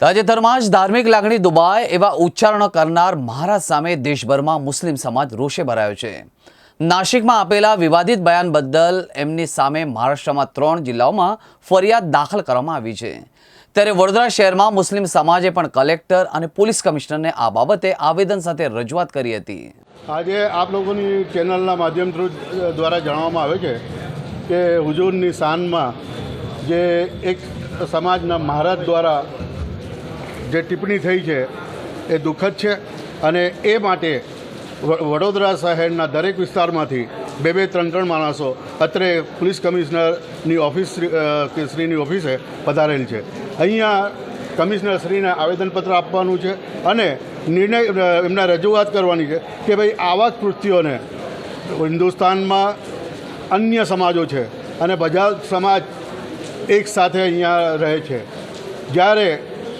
તાજેતરમાં જ ધાર્મિક લાગણી દુબાય એવા ઉચ્ચારણો કરનાર મહારાજ સામે દેશભરમાં મુસ્લિમ સમાજ રોષે ભરાયો છે. નાશિકમાં આપેલા વિવાદિત બયાન બદલ એમની સામે મહારાષ્ટ્રમાં ત્રણ જિલ્લાઓમાં ફરિયાદ દાખલ કરવામાં આવી છે. ત્યારે વડોદરા શહેરમાં મુસ્લિમ સમાજે પણ કલેક્ટર અને પોલીસ કમિશનરને આ બાબતે આવેદન સાથે રજૂઆત કરી હતી. આજે આપ લોકોની ચેનલના માધ્યમ થ્રુ દ્વારા જણાવવામાં આવે છે કે હુજુરની શાનમાં જે એક સમાજના મહારાજ દ્વારા જે ટિપ્પણી થઈ છે એ દુઃખદ છે અને એ માટે વડોદરા શહેરના દરેક વિસ્તારમાંથી બે બે ત્રણ ત્રણ માણસો અત્રે પોલીસ કમિશનરની ઓફિસ શ્રીની ઓફિસે પધારેલ છે. અહીંયા કમિશનર શ્રીને આવેદનપત્ર આપવાનું છે અને નિર્ણય એમના રજૂઆત કરવાની છે કે ભાઈ આવા કૃત્યોને હિન્દુસ્તાનમાં અન્ય સમાજો છે અને બધા સમાજ એક સાથે અહીંયા રહે છે. જ્યારે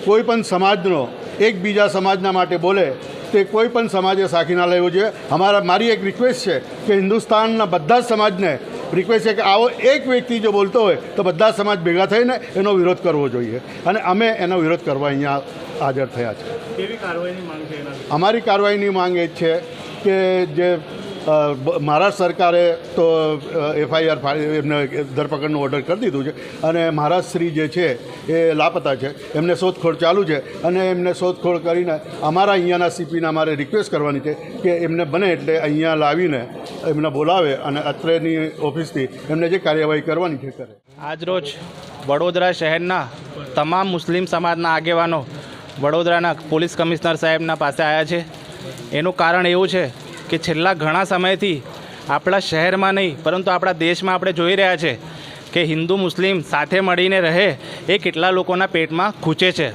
કોઈ પણ સમાજનો એકબીજા સમાજના માટે બોલે તે કોઈ પણ સમાજે સાખી ના લેવું જોઈએ. અમારા મારી એક રિક્વેસ્ટ છે કે હિન્દુસ્તાનના બધા જ સમાજને રિક્વેસ્ટ છે કે આવો એક વ્યક્તિ જો બોલતો હોય તો બધા સમાજ ભેગા થઈને એનો વિરોધ કરવો જોઈએ. અને અમે એનો વિરોધ કરવા અહીંયા હાજર થયા છે. અમારી કાર્યવાહીની માંગ એ છે કે જે મહારાષ્ટ્ર સરકારે તો એફઆઈઆર એમને ધરપકડનું ઓર્ડર કરી દીધું છે. અને મહારાજશ્રી જે છે, એ લાપતા છે. એમને શોધખોળ ચાલુ છે અને એમને શોધખોળ કરીને અમારા અહીંયાના સીપીને અમારે રિક્વેસ્ટ કરવાની છે કે એમને બને એટલે અહીંયા લાવીને એમને બોલાવે અને અત્રેની ઓફિસથી એમને જે કાર્યવાહી કરવાની છે કરે. આજરોજ વડોદરા શહેરના તમામ મુસ્લિમ સમાજના આગેવાનો વડોદરાના પોલીસ કમિશનર સાહેબના પાસે આવ્યા છે. એનું કારણ એવું છે કે છેલ્લા ઘણા સમયથી આપણા શહેરમાં નહીં, પરંતુ આપણા દેશમાં આપણે જોઈ રહ્યા છે કે હિન્દુ, મુસ્લિમ સાથે મળીને રહે એ કેટલા લોકોના પેટમાં ખૂંચે છે.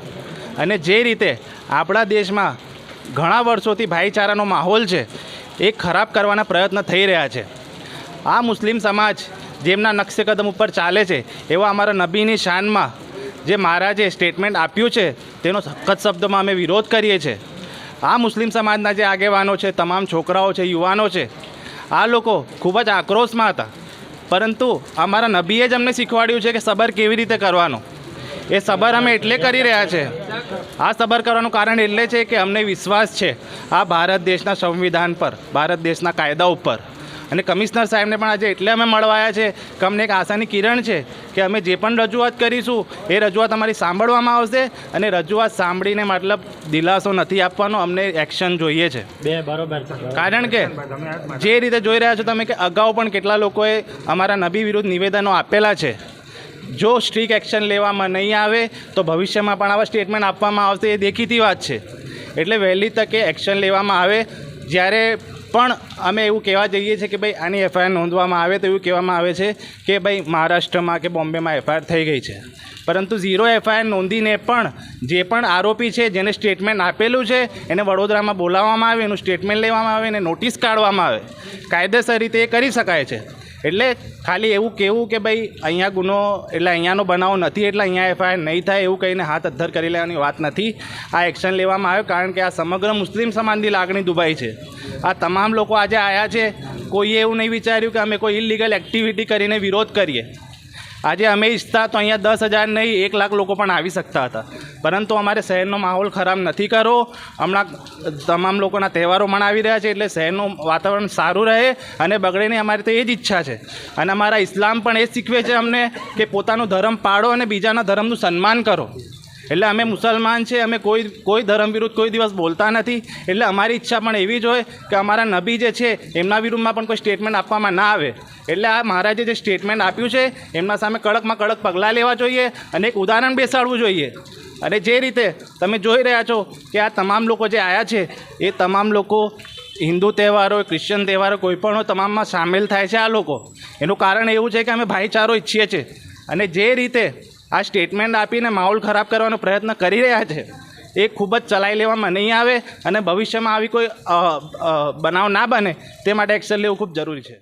અને જે રીતે આપણા દેશમાં ઘણા વર્ષોથી ભાઈચારાનો માહોલ છે એ ખરાબ કરવાના પ્રયત્ન થઈ રહ્યા છે. આ મુસ્લિમ સમાજ જેમના નકશે કદમ ઉપર ચાલે છે, એવા અમારા નબીની શાનમાં જે મહારાજે સ્ટેટમેન્ટ આપ્યું છે, તેનો સખત શબ્દમાં અમે વિરોધ કરીએ છીએ. આ મુસ્લિમ સમાજના જે આગેવાનો છે, તમામ છોકરાઓ છે, યુવાનો છે, આ લોકો ખૂબ જ આક્રોશમાં હતા. પરંતુ અમારા નબીએ જ અમને શીખવાડ્યું છે કે સબર કેવી રીતે કરવાનો. એ સબર અમે એટલે કરી રહ્યા છે. આ સબર કરવાનું કારણ એટલે છે કે અમને વિશ્વાસ છે આ ભારત દેશના સંવિધાન પર, ભારત દેશના કાયદા ઉપર. અને કમિશનર સાહેબને પણ આજે એટલે અમે મળવાયા છે કે અમને એક આશાની કિરણ છે કે અમે જે પણ રજૂઆત કરીશું એ રજૂઆત અમારી સાંભળવામાં આવશે અને રજૂઆત સાંભળીને મતલબ દિલાસો નથી આપવાનો અમને એક્શન જોઈએ છે. બે બરોબર કારણ કે જે રીતે જોઈ રહ્યા છો તમે કે અગાઉ પણ કેટલા લોકોએ અમારા નબી વિરુદ્ધ નિવેદનો આપેલા છે. જો સ્ટ્રિક એક્શન લેવામાં નહીં આવે તો ભવિષ્યમાં પણ આવા સ્ટેટમેન્ટ આપવામાં આવશે એ દેખીતી વાત છે. એટલે વહેલી તકે એક્શન લેવામાં આવે. જ્યારે પણ અમે એવું કહેવા જઈએ છીએ કે ભાઈ આની એફઆઈઆર નોંધવામાં આવે તો એવું કહેવામાં આવે છે કે ભાઈ મહારાષ્ટ્રમાં કે બોમ્બેમાં એફઆઈઆર થઈ ગઈ છે. પરંતુ ઝીરો એફઆઈઆર નોંધીને પણ જે પણ આરોપી છે, જેને સ્ટેટમેન્ટ આપેલું છે, એને વડોદરામાં બોલાવવામાં આવે, એનું સ્ટેટમેન્ટ લેવામાં આવે, એને નોટિસ કાઢવામાં આવે. કાયદેસર રીતે એ કરી શકાય છે. એટલે ખાલી એવું કહેવું કે ભાઈ, અહીંયા ગુનો, એટલે અહીંયાનો બનાવ નથી, એટલે અહીંયા એફઆઈઆર નહીં થાય એવું કહીને હાથ અદ્ધર કરી લેવાની વાત નથી. આ એક્શન લેવામાં આવ્યો કારણ કે આ સમગ્ર મુસ્લિમ સમાજની લાગણી દુભાઈ છે. આ તમામ લોકો આજે આવ્યા છે. કોઈએ એવું નહીં વિચાર્યું કે અમે કોઈ ઇલીગલ એક્ટિવિટી કરીને વિરોધ કરીએ. આજે અમે ઈચ્છતા તો અહીંયા દસ હજાર નહીં, એક લાખ લોકો પણ આવી શકતા હતા. પરંતુ અમારે શહેરનો માહોલ ખરાબ નથી કરવો હમણાં તમામ લોકોના તહેવારો મનાવી રહ્યા છે એટલે શહેરનું વાતાવરણ સારું રહે અને બગડે નહીં અમારી તો એ જ ઈચ્છા છે. અને અમારા ઇસ્લામ પણ એ શીખવે છે અમને કે પોતાનો ધર્મ પાડો અને બીજાના ધર્મનું સન્માન કરો. એટલે અમે મુસલમાન છે અમે કોઈ કોઈ ધર્મ વિરુદ્ધ કોઈ દિવસ બોલતા નથી. એટલે અમારી ઈચ્છા પણ એવી જ હોય કે અમારા નબી જે છે, એમના વિરુદ્ધમાં પણ કોઈ સ્ટેટમેન્ટ આપવામાં ના આવે. એટલે આ મહારાજે જે સ્ટેટમેન્ટ આપ્યું છે, એમના સામે કડકમાં કડક પગલાં લેવા જોઈએ અને એક ઉદાહરણ બેસાડવું જોઈએ. અને જે રીતે તમે જોઈ રહ્યા છો કે આ તમામ લોકો જે આવ્યા છે, એ તમામ લોકો હિન્દુ તહેવારો, ક્રિશ્ચન તહેવારો, કોઈ પણ હોય, તમામમાં સામેલ થાય છે આ લોકો. એનું કારણ એવું છે કે અમે ભાઈચારો ઈચ્છીએ છીએ. અને જે રીતે આ સ્ટેટમેન્ટ આપીને માહોલ ખરાબ કરવાનો પ્રયત્ન કરી રહ્યા છે. એ ખૂબ જ ચલાવી લેવામાં નહીં આવે અને ભવિષ્યમાં આવી કોઈ બનાવ ના બને તે માટે એક્શન લેવું ખૂબ જરૂરી છે.